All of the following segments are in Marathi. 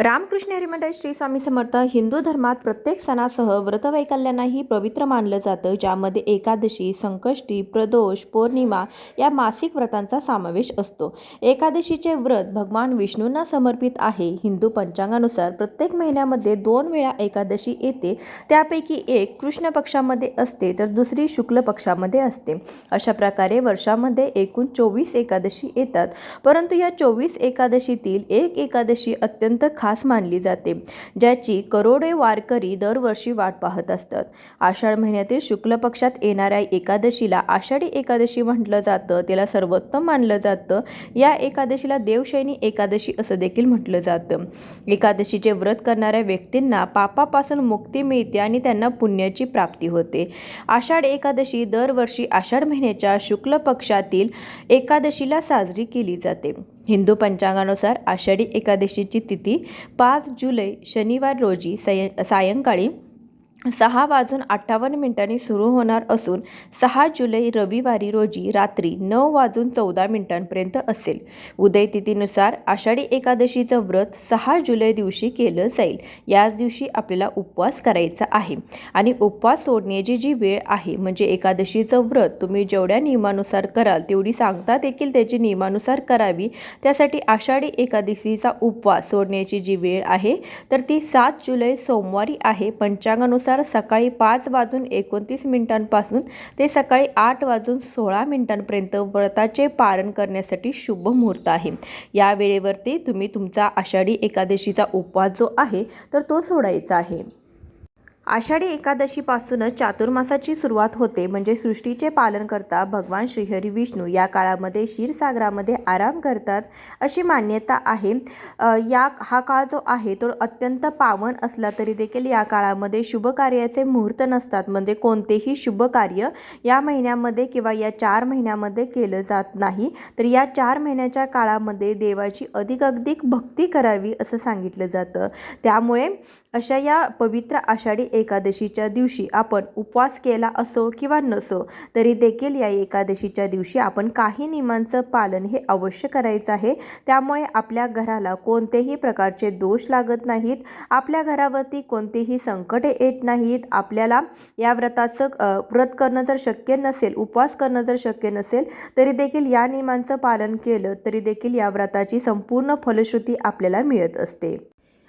रामकृष्ण हरिमंडळ श्री स्वामी समर्थ हिंदू धर्मात प्रत्येक सणासह व्रतवैकल्यांनाही पवित्र मानलं जातं ज्यामध्ये एकादशी संकष्टी प्रदोष पौर्णिमा या मासिक व्रतांचा समावेश असतो. एकादशीचे व्रत भगवान विष्णूंना समर्पित आहे. हिंदू पंचांगानुसार प्रत्येक महिन्यामध्ये दोन वेळा एकादशी येते. त्यापैकी एक कृष्ण पक्षामध्ये असते तर दुसरी शुक्ल पक्षामध्ये असते. अशा प्रकारे वर्षामध्ये एकूण चोवीस एकादशी येतात. परंतु या चोवीस एकादशीतील एक एकादशी अत्यंत खास मानली जाते ज्याची करोडे वारकरी दरवर्षी वाट पाहत असतात. आषाढ महिन्यातील शुक्ल पक्षात येणाऱ्या एकादशीला आषाढी एकादशी म्हटलं जातं त्याला सर्वोत्तम मानलं जातं. या एकादशीला देवशैनी एकादशी असं देखील म्हटलं जातं. एकादशीचे व्रत करणाऱ्या व्यक्तींना पापापासून मुक्ती मिळते आणि त्यांना पुण्याची प्राप्ती होते. आषाढ एकादशी दरवर्षी आषाढ महिन्याच्या शुक्ल पक्षातील एकादशीला साजरी केली जाते. हिंदू पंचांगानुसार आषाढी एकादशीची तिथी पाच जुलै शनिवार रोजी सय सायंकाळी सहा वाजून अठ्ठावन्न मिनिटांनी सुरू होणार असून सहा जुलै रविवारी रोजी रात्री नऊ वाजून चौदा मिनिटांपर्यंत असेल. उदयतिथीनुसार आषाढी एकादशीचं व्रत सहा जुलै दिवशी केलं जाईल. याच दिवशी आपल्याला उपवास करायचा आहे. आणि उपवास सोडण्याची जी वेळ आहे म्हणजे एकादशीचं व्रत तुम्ही जेवढ्या नियमानुसार कराल तेवढी सांगता देखील त्याची नियमानुसार करावी. त्यासाठी आषाढी एकादशीचा उपवास सोडण्याची जी वेळ आहे तर ती सात जुलै सोमवारी आहे. पंचांगानुसार सकाळी पाच वाजून एकोणतीस मिनिटांपासून ते सकाळी आठ वाजून सोळा मिनिटांपर्यंत व्रताचे पारण करण्यासाठी शुभ मुहूर्त आहे. या वेळेवरती तुम्ही तुमचा आषाढी एकादशीचा उपवास जो आहे तर तो सोडायचा आहे. आषाढी एकादशीपासूनच चातुर्मासाची सुरुवात होते. म्हणजे सृष्टीचे पालन करता भगवान श्रीहरी विष्णू या काळामध्ये क्षीरसागरामध्ये आराम करतात अशी मान्यता आहे. या हा काळ जो आहे तो अत्यंत पावन असला तरी देखील या काळामध्ये शुभ कार्याचे मुहूर्त नसतात. म्हणजे कोणतेही शुभ कार्य या महिन्यामध्ये किंवा या चार महिन्यामध्ये केलं जात नाही. तर या चार महिन्याच्या काळामध्ये देवाची अधिक अधिक भक्ती करावी असं सांगितलं जातं. त्यामुळे अशा या पवित्र आषाढी एकादशीच्या दिवशी आपण उपवास केला असो किंवा नसो तरी देखील या एकादशीच्या दिवशी आपण काही नियमांचं पालन हे अवश्य करायचं आहे. त्यामुळे आपल्या घराला कोणतेही प्रकारचे दोष लागत नाहीत. आपल्या घरावरती कोणतेही संकटे येत नाहीत. आपल्याला या व्रताचं व्रत करणं जर शक्य नसेल उपवास करणं जर शक्य नसेल तरी देखील या नियमांचं पालन केलं तरी देखील या व्रताची संपूर्ण फलश्रुती आपल्याला मिळत असते.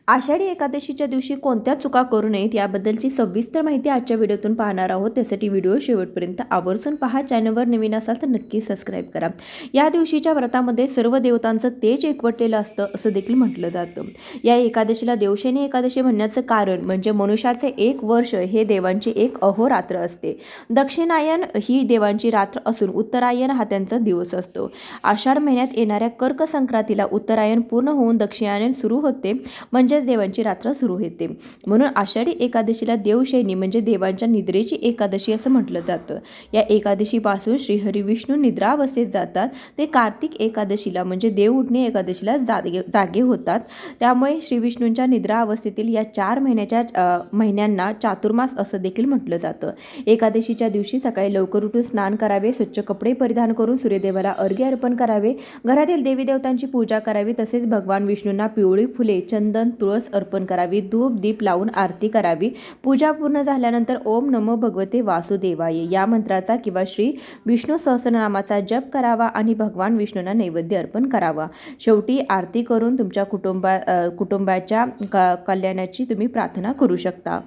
आषाढी एकादशीच्या दिवशी कोणत्या चुका करू नयेत याबद्दलची सविस्तर माहिती आजच्या व्हिडिओतून पाहणार आहोत. त्यासाठी व्हिडिओ शेवटपर्यंत आवर्जून पहा. चॅनलवर नवीन असाल तर नक्की सबस्क्राईब करा. या दिवशीच्या व्रतामध्ये सर्व देवतांचं तेज एकवटलेलं असतं असं देखील म्हटलं जातं. या एकादशीला देवशैनी एकादशी म्हणण्याचं कारण म्हणजे मनुष्याचे एक वर्ष हे देवांची एक अहोरात्र असते. दक्षिणायन ही देवांची रात्र असून उत्तरायण हा त्यांचा दिवस असतो. आषाढ महिन्यात येणाऱ्या कर्क संक्रांतीला उत्तरायण पूर्ण होऊन दक्षिणायन सुरू होते. म्हणजे म्हणजेच देवांची रात्र सुरू होते. म्हणून आषाढी एकादशीला देवशैनी म्हणजे देवांच्या निद्रेची एकादशी असं म्हटलं जातं. या एकादशीपासून श्रीहरी विष्णू निद्रावस्थेत जातात. ते कार्तिक एकादशीला म्हणजे देव उठणे एकादशीला जागे जागे होतात. त्यामुळे श्री विष्णूंच्या निद्रा अवस्थेतील या चार महिन्याच्या महिन्यांना चातुर्मास असं देखील म्हटलं जातं. एकादशीच्या दिवशी सकाळी लवकर उठून स्नान करावे स्वच्छ कपडे परिधान करून सूर्यदेवाला अर्घ्य अर्पण करावे. घरातील देवी देवतांची पूजा करावी तसेच भगवान विष्णूंना पिवळी फुले चंदन तुळस अर्पण करावी धूप दीप लावून आरती करावी. पूजा पूर्ण झाल्यानंतर ओम नमो भगवते वासुदेवाय. या मंत्राचा किंवा श्री विष्णू सहस्रनामाचा जप करावा आणि भगवान विष्णूंना नैवेद्य अर्पण करावा. शेवटी आरती करून तुमच्या कुटुंबा कुटुंबाच्या क कल्याणाची तुम्ही प्रार्थना करू शकता.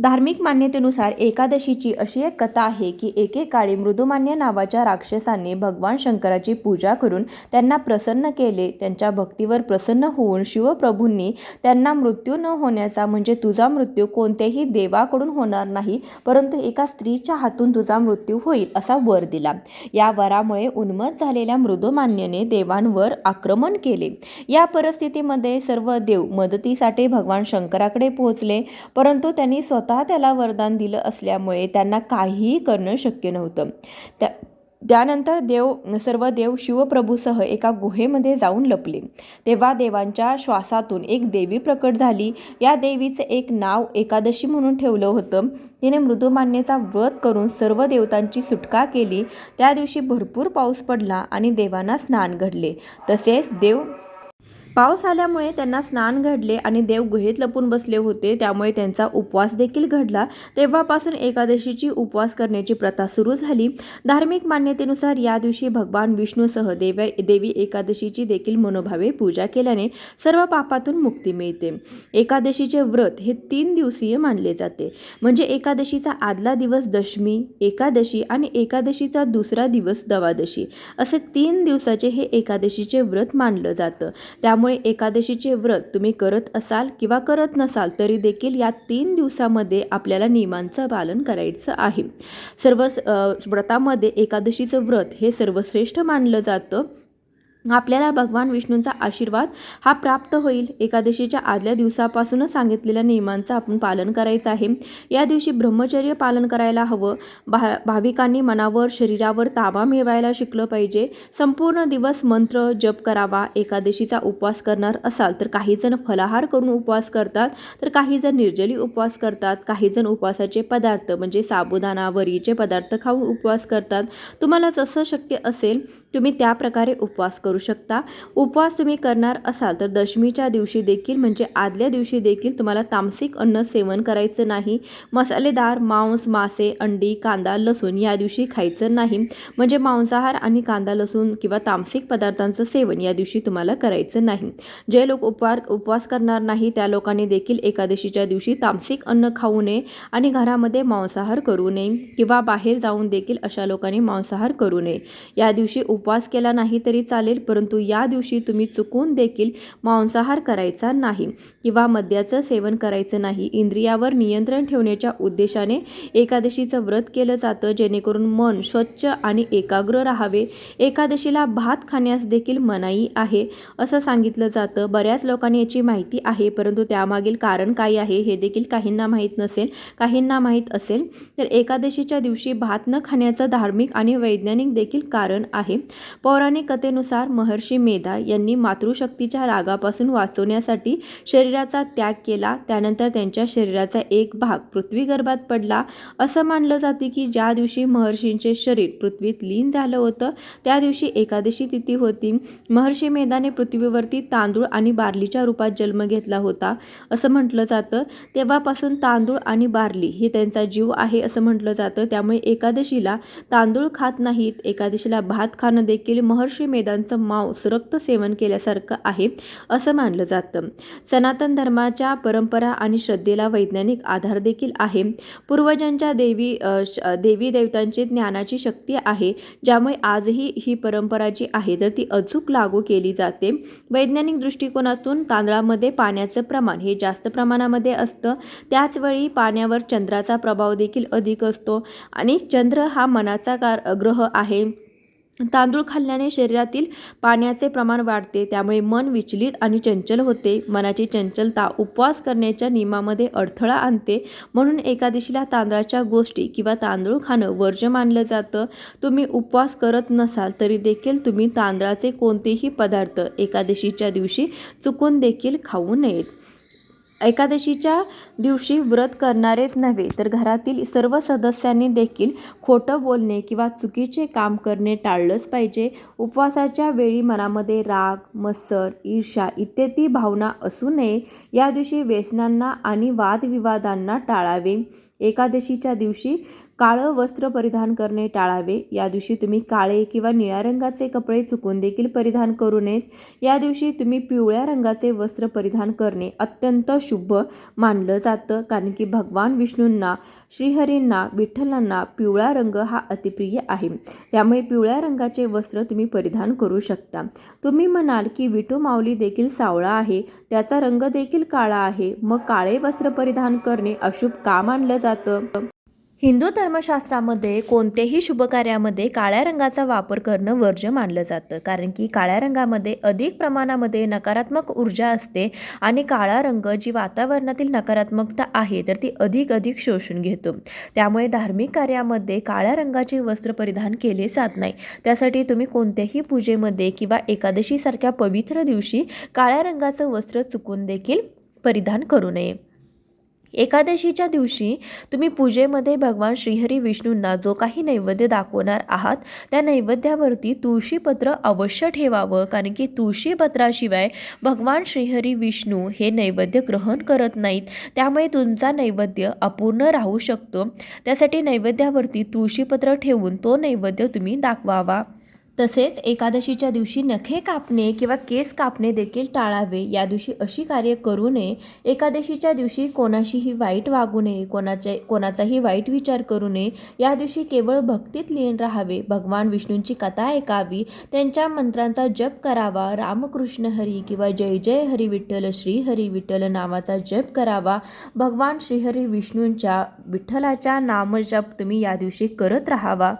धार्मिक मान्यतेनुसार एकादशीची अशी एक कथा आहे की एकेकाळी मृदुमान्य नावाच्या राक्षसाने भगवान शंकराची पूजा करून त्यांना प्रसन्न केले. त्यांच्या भक्तीवर प्रसन्न होऊन शिवप्रभूंनी त्यांना मृत्यू न होण्याचा म्हणजे तुझा मृत्यू कोणत्याही देवाकडून होणार नाही परंतु एका स्त्रीच्या हातून तुझा मृत्यू होईल असा वर दिला. या वरामुळे उन्मत झालेल्या मृदुमान्यने देवांवर आक्रमण केले. या परिस्थितीमध्ये सर्व देव मदतीसाठी भगवान शंकराकडे पोहोचले परंतु त्यांनी स्वतः त्याला वरदान दिलं असल्यामुळे त्यांना काहीही करणं शक्य नव्हतं. त्या त्यानंतर देव सर्व देव शिवप्रभूसह एका गुहेमध्ये जाऊन लपले. तेव्हा देवांच्या श्वासातून एक देवी प्रकट झाली. या देवीचे एक नाव एकादशी म्हणून ठेवलं होतं. तिने मृदुमान्यचा व्रत करून सर्व देवतांची सुटका केली. त्या दिवशी भरपूर पाऊस पडला आणि देवांना स्नान घडले. तसेच देव पाऊस आल्यामुळे त्यांना स्नान घडले आणि देव गुहेत लपून बसले होते त्यामुळे त्यांचा उपवास देखील घडला. तेव्हापासून एकादशीची उपवास करण्याची प्रथा सुरू झाली. धार्मिक मान्यतेनुसार या दिवशी भगवान विष्णूसह देव देवी एकादशीची देखील मनोभावे पूजा केल्याने सर्व पापातून मुक्ती मिळते. एकादशीचे व्रत हे तीन दिवसीय मानले जाते. म्हणजे एकादशीचा आदला दिवस दशमी एकादशी आणि एकादशीचा दुसरा दिवस दवादशी. असे तीन दिवसाचे हे एकादशीचे व्रत मानलं जातं. त्यामुळे एकादशीचे व्रत तुम्ही करत असाल किंवा करत नसाल तरी देखील या तीन दिवसामध्ये आपल्याला नियमांचं पालन करायचं आहे. सर्व व्रतामध्ये एकादशीचं व्रत हे सर्वश्रेष्ठ मानलं जातं. आपल्याला भगवान विष्णूंचा आशीर्वाद हा प्राप्त होईल. एकादशीच्या आदल्या दिवसापासूनच सांगितलेल्या नियमांचं आपण पालन करायचं आहे. या दिवशी ब्रह्मचर्य पालन करायला हवं. भा भाविकांनी मनावर शरीरावर ताबा मिळवायला शिकलं पाहिजे. संपूर्ण दिवस मंत्र जप करावा. एकादशीचा उपवास करणार असाल तर काही जण फलाहार करून उपवास करतात तर काही जण निर्जली उपवास करतात काही जण उपवासाचे पदार्थ म्हणजे साबुदाणा वरीचे पदार्थ खाऊन उपवास करतात. तुम्हाला जसं शक्य असेल तुम्ही त्याप्रकारे उपवास करू करू शकता. उपवास तुम्ही करणार असाल तर दशमीच्या दिवशी देखील म्हणजे आदल्या दिवशी देखील तुम्हाला तामसिक अन्न सेवन करायचं नाही. मसालेदार मांस मासे अंडी कांदा लसूण या दिवशी खायचं नाही. म्हणजे मांसाहार आणि कांदा लसूण किंवा तामसिक पदार्थांचं सेवन या दिवशी तुम्हाला करायचं नाही. जे लोक उपवार उपवास करणार नाही त्या लोकांनी देखील एकादशीच्या दिवशी तामसिक अन्न खाऊ नये आणि घरामध्ये मांसाहार करू नये किंवा बाहेर जाऊन देखील अशा लोकांनी मांसाहार करू नये. या दिवशी उपवास केला नाही तरी चालेल परंतु या दिवशी तुम्ही चुकून देखील मांसाहार करायचा नाही किंवा मद्याचं सेवन करायचं नाही. इंद्रियावर नियंत्रण ठेवण्याच्या उद्देशाने एकादशीचं व्रत केलं जातं जेणेकरून मन स्वच्छ आणि एकाग्र राहावे. एकादशीला भात खाण्यास देखील मनाई आहे असं सांगितलं जातं. बऱ्याच लोकांनी याची माहिती आहे परंतु त्यामागील कारण काय आहे हे देखील काहींना माहीत नसेल. काहींना माहीत असेल तर एकादशीच्या दिवशी भात न खाण्याचं धार्मिक आणि वैज्ञानिक देखील कारण आहे. पौराणिक कथेनुसार महर्षी मेधा यांनी मातृशक्तीच्या रागापासून वाचवण्यासाठी शरीराचा त्याग केला. त्यानंतर त्यांच्या शरीराचा एक भाग पृथ्वी गर्भात पडला. असं मानलं जाते की ज्या दिवशी महर्षींचे शरीर पृथ्वीत लीन झालं होतं त्या दिवशी एकादशी तिथी होती. महर्षी मेधाने पृथ्वीवरती तांदूळ आणि बार्लीच्या रूपात जन्म घेतला होता असं म्हटलं जातं. तेव्हापासून तांदूळ आणि बार्ली हे त्यांचा जीव आहे असं म्हटलं जातं. त्यामुळे एकादशीला तांदूळ खात नाहीत. एकादशीला भात खाणं देखील महर्षी मेधांचं मांस रक्त सेवन केल्यासारखं आहे असं मानलं जातं. सनातन धर्माच्या परंपरा आणि श्रद्धेला वैज्ञानिक आधार देखील आहे. पूर्वजांच्या देवी श- देवी देवतांची ज्ञानाची शक्ती आहे ज्यामुळे आजही ही परंपरा जी आहे तर ती अचूक लागू केली जाते वैज्ञानिक दृष्टिकोनातून तांदळामध्ये पाण्याचं प्रमाण हे जास्त प्रमाणामध्ये असतं. त्याचवेळी पाण्यावर चंद्राचा प्रभाव देखील अधिक असतो आणि चंद्र हा मनाचा कार ग्रह आहे. तांदूळ खाल्ल्याने शरीरातील पाण्याचे प्रमाण वाढते त्यामुळे मन विचलित आणि चंचल होते. मनाची चंचलता उपवास करण्याच्या नियमामध्ये अडथळा आणते. म्हणून एकादशीला तांदळाच्या गोष्टी किंवा तांदूळ खाणं वर्ज्य मानलं जातं. तुम्ही उपवास करत नसाल तरी देखील तुम्ही तांदळाचे कोणतेही पदार्थ एकादशीच्या दिवशी चुकून देखील खाऊ नयेत. एकादशीच्या दिवशी व्रत करणारेच नव्हे तर घरातील सर्व सदस्यांनी देखील खोटं बोलणे किंवा चुकीचे काम करणे टाळलंच पाहिजे. उपवासाच्या वेळी मनामध्ये राग मत्सर ईर्षा इत्यादी भावना असू नये. या दिवशी व्यसनांना आणि वादविवादांना टाळावे. एकादशीच्या दिवशी काळं वस्त्र परिधान करणे टाळावे. या दिवशी तुम्ही काळे किंवा निळ्या रंगाचे कपडे चुकून देखील परिधान करू नयेत. या दिवशी तुम्ही पिवळ्या रंगाचे वस्त्र परिधान करणे अत्यंत शुभ मानलं जातं. कारण की भगवान विष्णूंना श्रीहरींना विठ्ठलांना पिवळा रंग हा अतिप्रिय आहे. त्यामुळे पिवळ्या रंगाचे वस्त्र तुम्ही परिधान करू शकता. तुम्ही म्हणाल की विठू माऊली देखील सावळा आहे. त्याचा रंग देखील काळा आहे. मग काळे वस्त्र परिधान करणे अशुभ का मानलं जातं? हिंदू धर्मशास्त्रामध्ये कोणत्याही शुभकार्यामध्ये काळ्या रंगाचा वापर करणं वर्ज्य मानलं जातं. कारण की काळ्या रंगामध्ये अधिक प्रमाणामध्ये नकारात्मक ऊर्जा असते आणि काळा रंग जी वातावरणातील नकारात्मकता आहे तर ती अधिक अधिक शोषून घेतो. त्यामुळे धार्मिक कार्यामध्ये काळ्या रंगाचे वस्त्र परिधान केले जात नाही. त्यासाठी तुम्ही कोणत्याही पूजेमध्ये किंवा एकादशीसारख्या पवित्र दिवशी काळ्या रंगाचं वस्त्र चुकून देखील परिधान करू नये. एकादशीच्या दिवशी तुम्ही पूजेमध्ये भगवान श्रीहरी विष्णूंना जो काही नैवेद्य दाखवणार आहात त्या नैवेद्यावरती तुळशीपत्र अवश्य ठेवावं कारण की तुळशीपत्राशिवाय भगवान श्रीहरी विष्णू हे नैवेद्य ग्रहण करत नाहीत. त्यामुळे तुमचा नैवेद्य अपूर्ण राहू शकतो. त्यासाठी नैवेद्यावरती तुळशीपत्र ठेवून तो नैवेद्य तुम्ही दाखवावा. तसेच एकादशीच्या दिवशी नखे कापणे किंवा केस कापणे देखील टाळावे. या दिवशी अशी कार्य करू नये. एकादशीच्या दिवशी कोणाशीही वाईट वागू नये. कोणाचे कोणाचाही वाईट विचार करू नये. या दिवशी केवळ भक्तीत लीन राहावे. भगवान विष्णूंची कथा ऐकावी. त्यांच्या मंत्रांचा जप करावा. रामकृष्ण हरी किंवा जय जय हरी विठ्ठल श्री हरी विठ्ठल नावाचा जप करावा. भगवान श्रीहरी विष्णूंच्या विठ्ठलाच्या नामजप तुम्ही या दिवशी करत राहावा.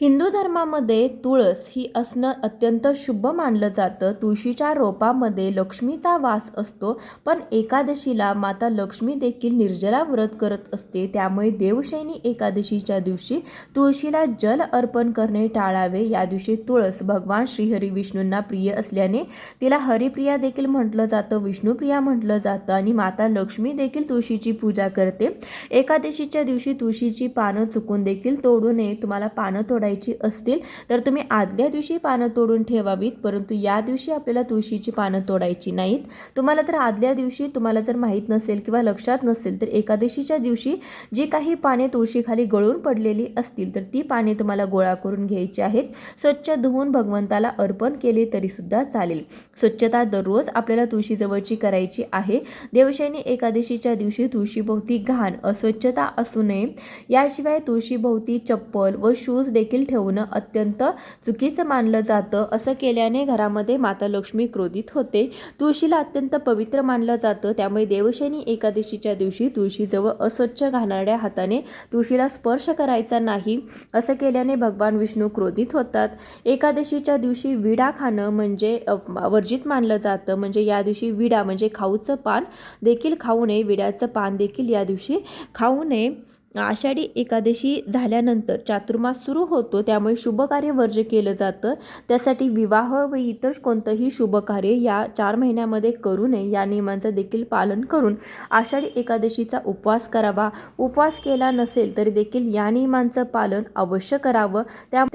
हिंदू धर्मामध्ये तुळस ही असणं अत्यंत शुभ मानलं जातं. तुळशीच्या रोपामध्ये लक्ष्मीचा वास असतो पण एकादशीला माता लक्ष्मी देखील निर्जला व्रत करत असते. त्यामुळे देवशैनी एकादशीच्या दिवशी तुळशीला जल अर्पण करणे टाळावे. या दिवशी तुळस भगवान श्रीहरी विष्णूंना प्रिय असल्याने तिला हरिप्रिया देखील म्हटलं जातं विष्णुप्रिया म्हटलं जातं आणि माता लक्ष्मी देखील तुळशीची पूजा करते. एकादशीच्या दिवशी तुळशीची पानं चुकून देखील तोडू नये. तुम्हाला पानं तोडायची असतील तर तुम्ही आदल्या दिवशी पानं तोडून ठेवावीत परंतु या दिवशी आपल्याला तुळशीची पानं तोडायची नाहीत. तुम्हाला जर आदल्या दिवशी तुम्हाला जर माहीत नसेल किंवा लक्षात नसेल तर एकादशीच्या दिवशी जी काही पाने तुळशीखाली गळून पडलेली असतील तर ती पाने तुम्हाला गोळा करून घ्यायची आहेत. स्वच्छ धुवून भगवंताला अर्पण केले तरीसुद्धा चालेल. स्वच्छता दररोज आपल्याला तुळशीजवळची करायची आहे. देवशैनी एकादशीच्या दिवशी तुळशीभोवती घाण अस्वच्छता असू नये. याशिवाय तुळशीभोवती चप्पल व शूज देखील देखील ठेवणं अत्यंत चुकीचं मानलं जातं. असं केल्याने घरामध्ये माता लक्ष्मी क्रोधित होते. तुळशीला अत्यंत पवित्र मानलं जातं. त्यामुळे देवशैनी एकादशीच्या दिवशी तुळशीजवळ अस्वच्छ घाणाऱ्या हाताने तुळशीला स्पर्श करायचा नाही. असं केल्याने भगवान विष्णू क्रोधित होतात. एकादशीच्या दिवशी विडा खाणं म्हणजे वर्जित मानलं जातं. म्हणजे या दिवशी विडा म्हणजे खाऊचं पान देखील खाऊ नये. विड्याचं पान देखील या दिवशी खाऊ नये. आषाढी एकादशी झाल्यानंतर चातुर्मास सुरू होतो त्यामुळे शुभकार्य वर्ज केलं जातं. त्यासाठी विवाह व इतर कोणतंही शुभकार्य या चार महिन्यामध्ये करू नये या नियमांचं देखील पालन करून आषाढी एकादशीचा उपवास करावा. उपवास केला नसेल तरी देखील या नियमांचं पालन अवश्य करावं. त्या-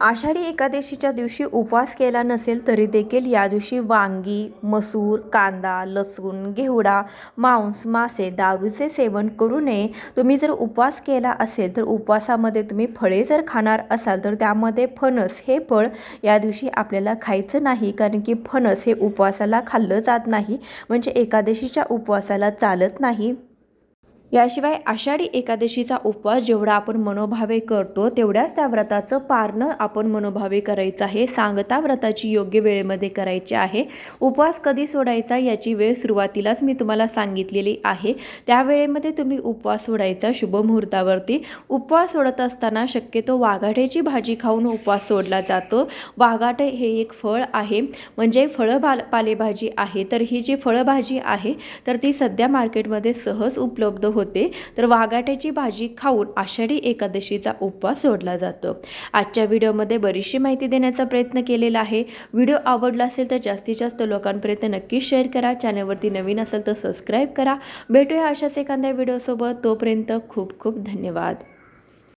आषाढी एकादशीच्या दिवशी उपवास केला नसेल तरी देखील या दिवशी वांगी मसूर कांदा लसूण घेवडा मांस मासे दारूचे सेवन करू नये. तुम्ही जर उपवास केला असेल तर उपवासामध्ये तुम्ही फळे जर खाणार असाल तर त्यामध्ये फणस हे फळ या दिवशी आपल्याला खायचं नाही कारण की फणस हे उपवासाला खाल्लं जात नाही. म्हणजे एकादशीच्या उपवासाला चालत नाही. याशिवाय आषाढी एकादशीचा उपवास जेवढा आपण मनोभावे करतो तेवढ्याच त्या व्रताचं पारणं आपण मनोभावे करायचं आहे. सांगता व्रताची योग्य वेळेमध्ये करायची आहे. उपवास कधी सोडायचा याची वेळ सुरुवातीलाच मी तुम्हाला सांगितलेली आहे. त्या वेळेमध्ये तुम्ही उपवास सोडायचा शुभ मुहूर्तावरती. उपवास सोडत असताना शक्यतो वाघाट्याची भाजी खाऊन उपवास सोडला जातो. वाघाटे हे एक फळ आहे. म्हणजे फळं पाल पालेभाजी आहे. तर ही जी फळभाजी आहे तर ती सध्या मार्केटमध्ये सहज उपलब्ध होते तर वाघाट्याची भाजी खाऊन आषाढी एकादशीचा उपवास सोडला जातो. आजच्या व्हिडिओमध्ये बरीचशी माहिती देण्याचा प्रयत्न केलेला आहे. व्हिडिओ आवडला असेल तर जास्तीत जास्त लोकांपर्यंत नक्कीच शेअर करा. चॅनलवरती नवीन असेल तर सबस्क्राईब करा. भेटूया अशाच एखाद्या व्हिडिओसोबत. तोपर्यंत खूप खूप धन्यवाद.